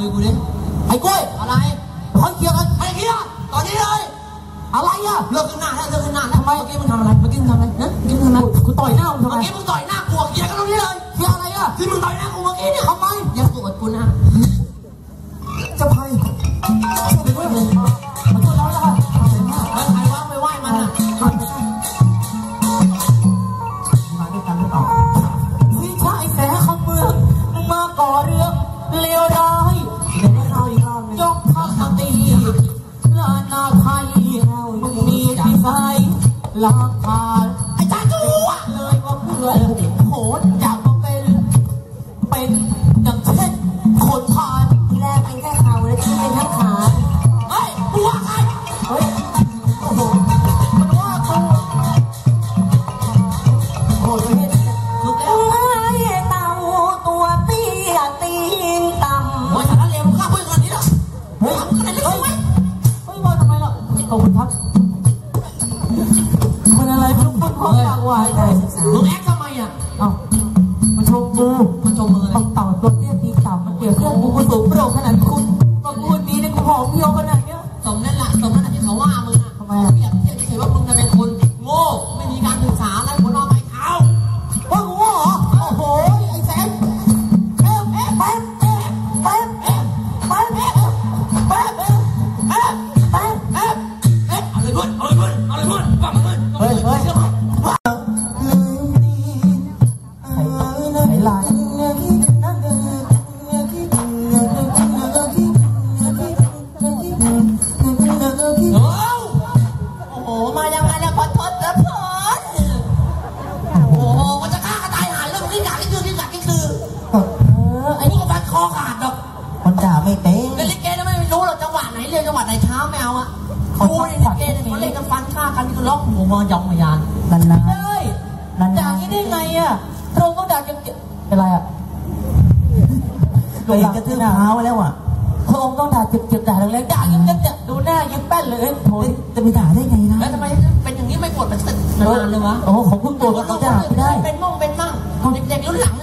อะไรเฮ้ยกูดิไอ้กล้วยอะไรเขาเคลียร์กันไอ้เหี้ยตอนนี้เลย อะไรอะเลิกขึ้นหน้าแล้วเลิกขึ้นหน้าแล้วเมื่อกี้มึงทำอะไร เมื่อกี้มึงทำอะไรนะเมื่อกี้มึงทำอะไรกูต่อยหน้ามึงทำไมเมื่อกี้มึงต่อยานาไทยมีที่ใสลาพาไอ้จ้าจูอะเลยว่าเพื่อนโหนจากมาเป็น เป็นอย่างเช่นคนพาลทีแรกเป็นแค่เขาแล้วที่เป็นทั้งขาเฮ้ยกูว่าใครเฮ้ยโอ้โหมันว่ากูโอ้โหเห็นถูกแล้วเอ้เต่าตัวเตี้ยตีนต่ำ โอ้ยสารเลวมึงฆ่าเพื่อนคนนี้เหรอเฮ้ยมึงขนาดนี้เลยไหม ขอบคุณครับมันอะไรทุกคนพอปากหวานใจมึงแอคทำไมอะเอ้ามาชมกูาไม่เต้งเล่นลิเกแล้วไม่รู้หรอกจังหวะไหนเรียนจังหวะไหนช้าไม่เอาอะครูในลิเกเนี่ยเขาเล่นกันฟันฆ่ากันนี่คือล็อกหัวมอยองมายานนานๆเฮ้ยนานด่างี้ได้ไงอะตรงต้องด่าเจ็บๆเป็นไรอะตัวเองกระทืบเท้าไว้แล้วอะพระองค์ต้องด่าเจ็บๆด่าแรงๆด่ายิ้มๆเนี่ยดูหน้ายิ้มแป้นเลยโถ่จะไปด่าได้ไงนะแล้วทำไมเป็นอย่างนี้ไม่ปวดมันจะนานเลยวะโอ้โหของพึ่งตัวก็เขาด่าไม่ได้เป็นม่งเป็นมั่งเด็กๆรุ่นหลัง